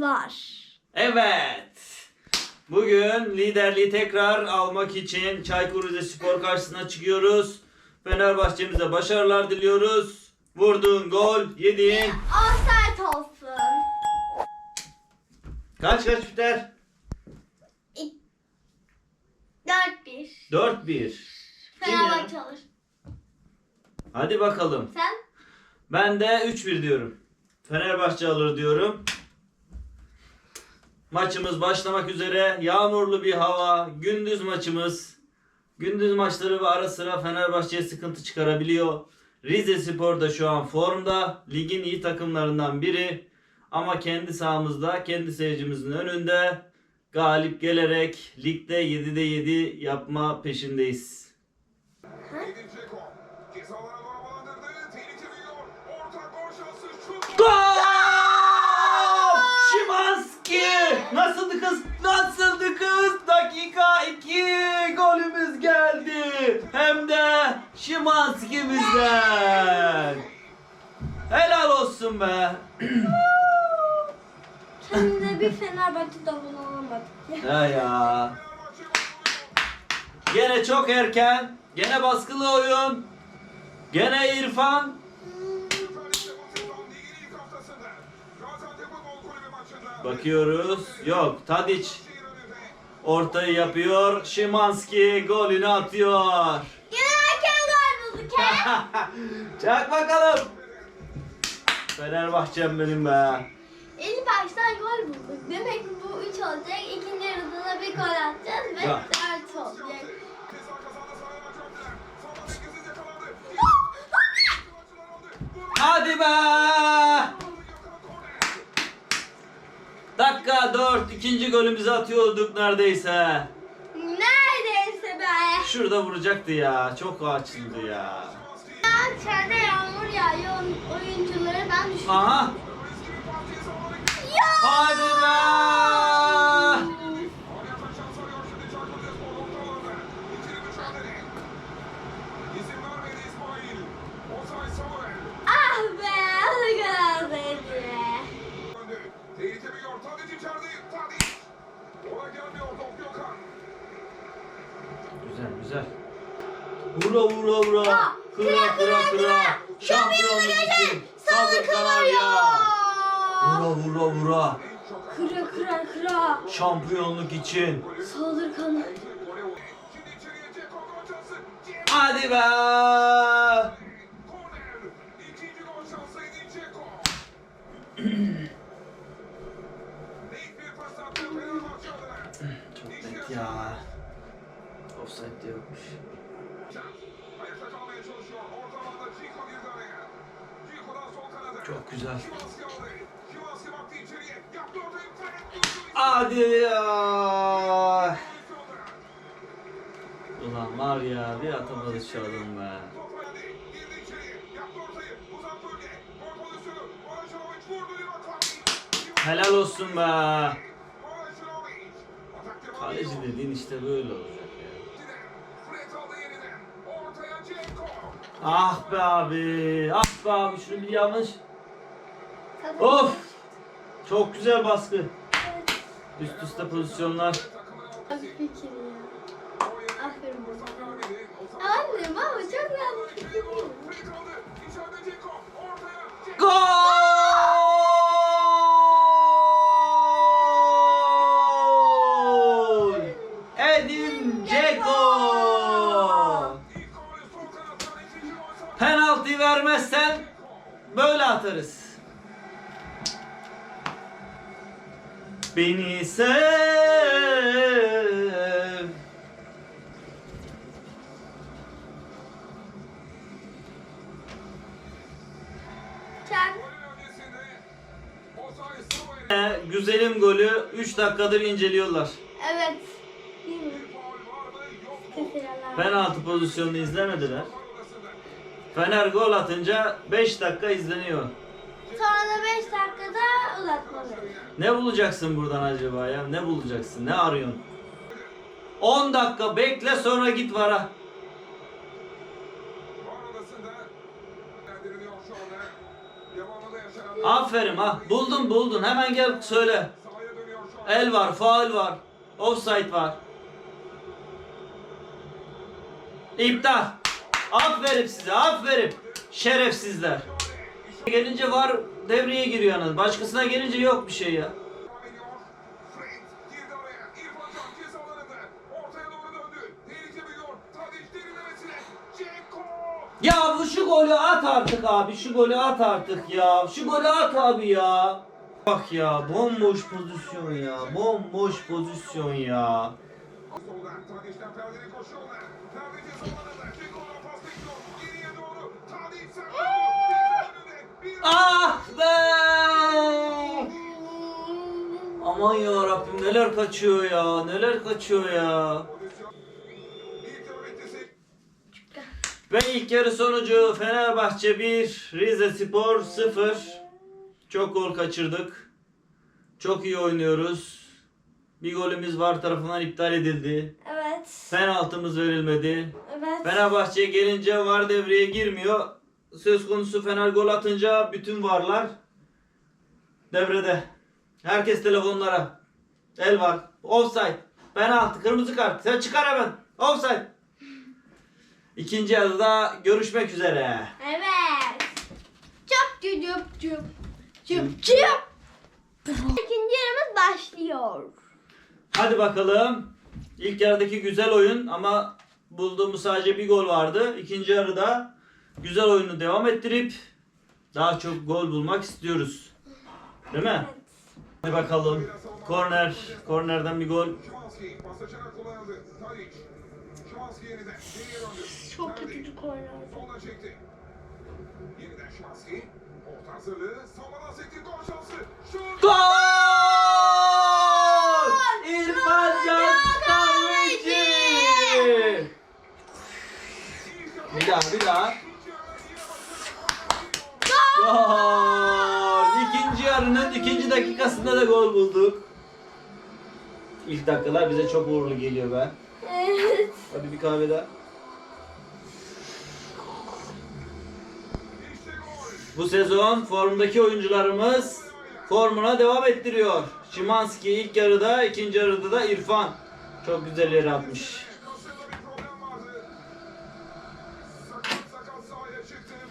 var. Evet. Bugün liderliği tekrar almak için Çaykur Rizespor karşısına çıkıyoruz. Fenerbahçe'mize başarılar diliyoruz. Vurduğun gol, yediğin Offside olsun. kaç kaç biter? 4-1. 4-1. Kim ya? Fenerbahçe alır. Hadi bakalım. Sen? Ben de 3-1 diyorum. Fenerbahçe alır diyorum. Maçımız başlamak üzere. Yağmurlu bir hava. Gündüz maçımız. Gündüz maçları ve ara sıra Fenerbahçe'ye sıkıntı çıkarabiliyor. Rize Spor da şu an formda. Ligin iyi takımlarından biri. Ama kendi sahamızda, kendi seyircimizin önünde galip gelerek ligde 7'de 7 yapma peşindeyiz. Edin 2. Nasıldı kız? Nasıldı kız? Dakika 2. Golümüz geldi. Hem de Şimanski'mizden. Helal olsun be. Şimdi bir Fenerbahçe davulu alamadık. Ya ya. Gene çok erken. Gene baskılı oyun. Gene İrfan Bakıyoruz. Yok Tadic ortayı yapıyor. Şimanski golünü atıyor. Yine erken gol bulduk he. Çak bakalım. Fenerbahçem benim be. İlk başta gol bulduk. Demek ki bu 3 olacak. İkinci yarıda da bir gol atacağız ve Ya. 4 olacak. Hadi be. Dakika 4 ikinci golümüzü atıyorduk neredeyse. Neredeyse be. Şurada vuracaktı ya. Çok açıldı ya. İçeride yağmur yağıyor. Oyuncuları ben düşünüyorum. Aha. Ya! Hadi be. Ah be! O kadar değildi. Güzel güzel. Vura vura vura. Ya, Kıra kıra kıra. Şampiyonluk için. Saldır Kanarya. Vura vura vura. Kıra kıra kıra. Şampiyonluk için. Saldır kanı. Hadi be. Çok net ya. Offside de yokmuş. Fred döndü. Hadi ya. Ulan var ya bir atamadı şu adam be. Helal olsun be. Kaleci dediğin işte böyle olacak ya. Ah be abi. Ah be abi şunu bir yanlış. Of. Çok güzel baskı. Üst üste pozisyonlar. Fikir ya. Aferin bana. Anne baba çok bir fikir. Gol! Edin Beni sev. Ee, Güzelim golü 3 dakikadır inceliyorlar. Evet. Değil mi? Penaltı pozisyonunu izlemediler. Fener gol atınca 5 dakika izleniyor. Sonra da 5 dakikada uzatma verir. Ne bulacaksın buradan acaba ya? Ne bulacaksın? Ne arıyorsun? 10 dakika bekle sonra git vara. Aferin ha. Buldun buldun. Hemen gel söyle. El var, faul var. Offside var. İptal. Aferin size, aferin. Şerefsizler. Gelince var devreye giriyor yalnız. Başkasına gelince yok bir şey ya. Ya bu şu golü at artık abi. Şu golü at artık ya. Şu golü at abi ya. Bak ya bomboş pozisyon ya. Bomboş pozisyon ya. Ah be! Aman ya Rabbim neler kaçıyor ya. Neler kaçıyor ya. Ve ilk yarı sonucu Fenerbahçe 1, Rize Spor 0. Çok gol kaçırdık. Çok iyi oynuyoruz. Bir golümüz var tarafından iptal edildi. Evet. Penaltımız verilmedi. Evet. Fenerbahçe'ye gelince var devreye girmiyor. Söz konusu Fener gol atınca bütün varlar devrede. Herkes telefonlara. El var. Offside. Penaltı. Kırmızı kart. Sen çıkar hemen. Offside. İkinci yarıda görüşmek üzere. Evet. Çok cücüp cüp. Cüp cüp. İkinci yarımız başlıyor. Hadi bakalım. İlk yarıdaki güzel oyun ama bulduğumuz sadece bir gol vardı. İkinci yarıda güzel oyunu devam ettirip daha çok gol bulmak istiyoruz. Değil mi? Hadi bakalım. Korner. Kornerden bir gol. Çok kötü bir korner. Gol! İrfan Can Kahveci! Bir daha bir daha. Gol! İkinci yarının ikinci dakikasında da gol bulduk. İlk dakikalar bize çok uğurlu geliyor be. Evet. Hadi bir kahve daha. Bu sezon formdaki oyuncularımız formuna devam ettiriyor. Şimanski ilk yarıda, ikinci yarıda da İrfan. Çok güzel yere atmış.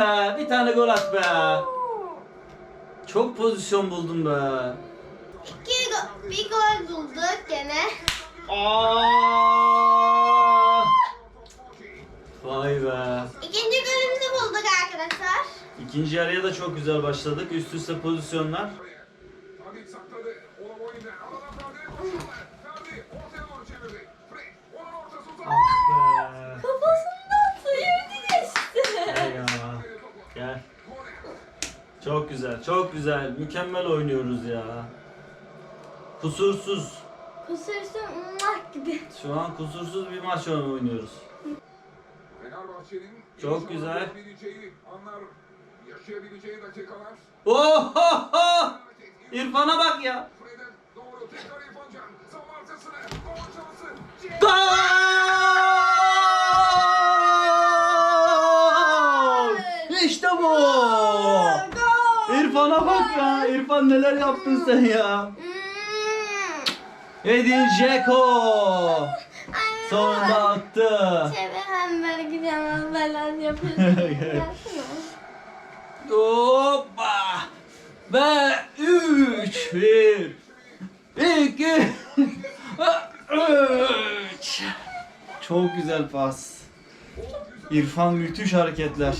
be. Bir tane gol at be. Çok pozisyon buldum be. İki go- bir gol bulduk gene. Aa! Vay be. İkinci golümüzü bulduk arkadaşlar. İkinci yarıya da çok güzel başladık. Üst üste pozisyonlar. Çok güzel, çok güzel. Mükemmel oynuyoruz ya. Kusursuz. Kusursun ummak gibi. Şu an kusursuz bir maç oynuyoruz. Fenerbahçe'nin Çok güzel. anlar, yaşayabileceği dakikalar. Oho! İrfan'a bak ya. Fred'e İrfan neler yaptın sen ya. Edin. Ay, Sonunda attı. Hem böyle gidemem falan. Yapsana. Hoppa. Ve 3 1 2 3 Çok güzel pas. İrfan müthiş hareketler.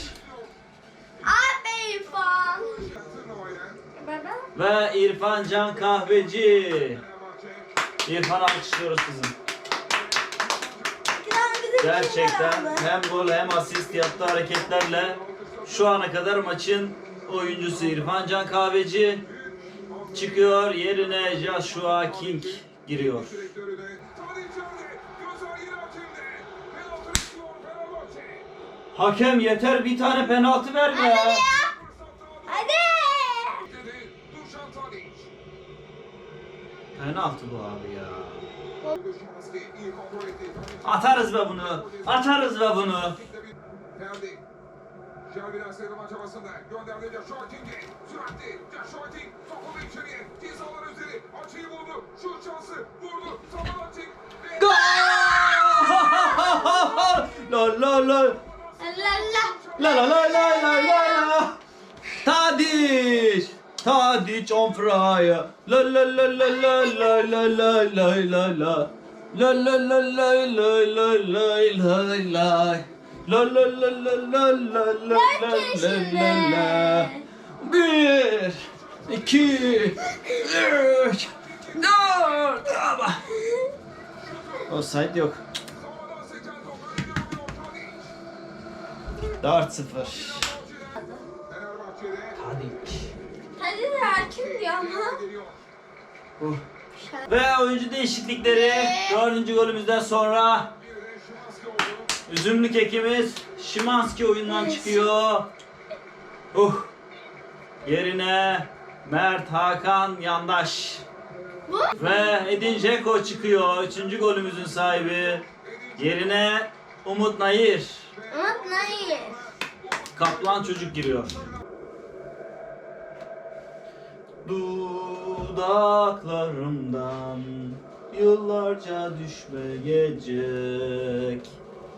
Ve İrfan Can Kahveci. İrfan'ı alkışlıyoruz kızım. Gerçekten hem gol hem asist yaptığı hareketlerle şu ana kadar maçın oyuncusu İrfan Can Kahveci çıkıyor. Yerine Joshua King giriyor. Hakem yeter bir tane penaltı ver be. Fırsat daha Hadi. dedi. Dušan Tadic. Penaltı bu abi ya. Atarız be bunu. Atarız be bunu. Şerbilen sıyrılma çabasında gönderdi Joshua King'e. Süratli Joshua King sokuldu içeriye. Cezalar üzeri. Açıyı buldu. Şut şansı. Vurdu. Zaman açık. Ve Gol! La la la. La la. La la la la la la Tadic on fire. La la la la la la la la la la la. La la la la la la la la la. La la la la la la la la la la la. Bir, iki, üç, dört. Ama. Offside yok. Sağdan seken top Hadi de hakim diyor ama. Uh. Ve oyuncu değişiklikleri dördüncü golümüzden sonra üzümlü kekimiz Şimanski oyundan çıkıyor. Uh. Yerine Mert Hakan Yandaş Bu? ve Edin Dzeko çıkıyor. Üçüncü golümüzün sahibi. Yerine Umut Nayir. Umut Nayir. Kaplan çocuk giriyor. Dudaklarımdan yıllarca düşmeyecek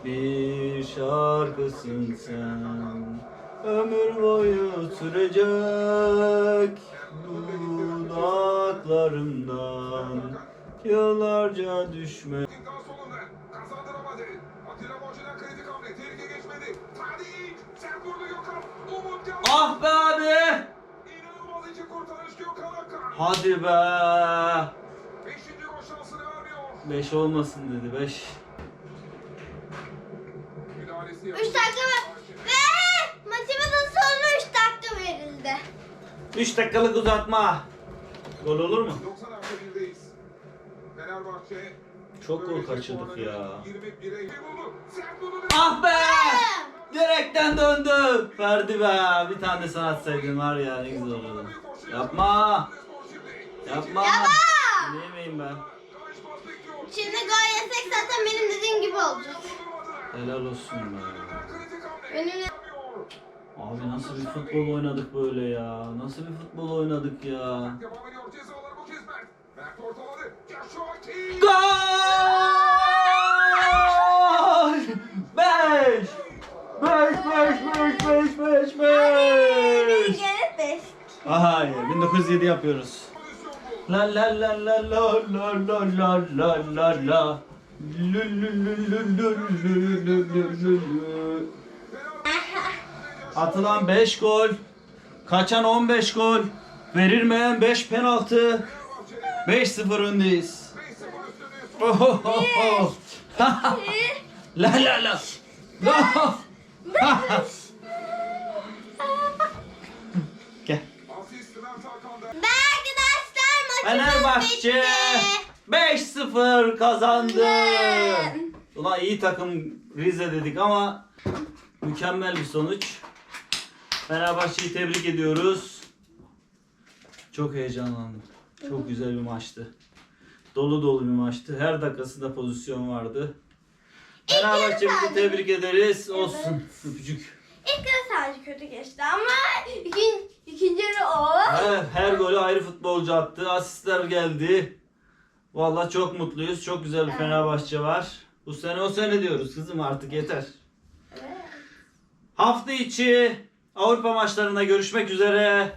bir şarkısın sen. Ömür boyu sürecek dudaklarımdan yıllarca düşme. İddia solunda kazandıramadı. Hadi be! Beşinci gol şansını vermiyor. 5 olmasın dedi 5. Müdahalesi 3 yapıldı. dakika var. Ve maçımızın sonuna 3 dakika verildi. 3 dakikalık uzatma. Gol olur mu? 90 artı 1'deyiz. Fenerbahçe Çok gol böylece kaçırdık puanını ya. 21'e buldu. Sert vurdu. Ah be! Direkten döndü. Ferdi be. Bir tane de sen atsaydın var ya ne güzel olurdu. Yapma. Yapma. Yapma. Ne yemeyim ben? Şimdi gol yesek zaten benim dediğim gibi olacak. Helal olsun be. Benim. Abi nasıl bir futbol oynadık böyle ya? Nasıl bir futbol oynadık ya? Gol! 5! 5 5 5 5 5 5 Gene 5. Hayır 1907 yapıyoruz. La la la la la la la la la la la Lü lü lü lü lü lü lü lü lü lü. Atılan 5 gol, kaçan 15 gol, verilmeyen 5 penaltı. 5-0 öndeyiz. 5-0 üstündeyiz. Ohohoho. la la la. La. Gel. Asist Mert Hakan'da. Ve arkadaşlar maçımız Fenerbahçe bitti. 5-0 kazandı. Ulan iyi takım Rize dedik ama mükemmel bir sonuç. Fenerbahçe'yi tebrik ediyoruz. Çok heyecanlandım. Çok güzel bir maçtı. Dolu dolu bir maçtı. Her dakikasında pozisyon vardı. Fenerbahçe'mizi sadece. tebrik ederiz. Olsun. Öpücük. İlk yarı sadece kötü geçti ama ikin, ikinci yarı o. Her, her golü ayrı futbolcu attı. Asistler geldi. Vallahi çok mutluyuz. Çok güzel bir Evet. Fenerbahçe var. Bu sene o sene diyoruz kızım artık yeter. Evet. Hafta içi Avrupa maçlarında görüşmek üzere.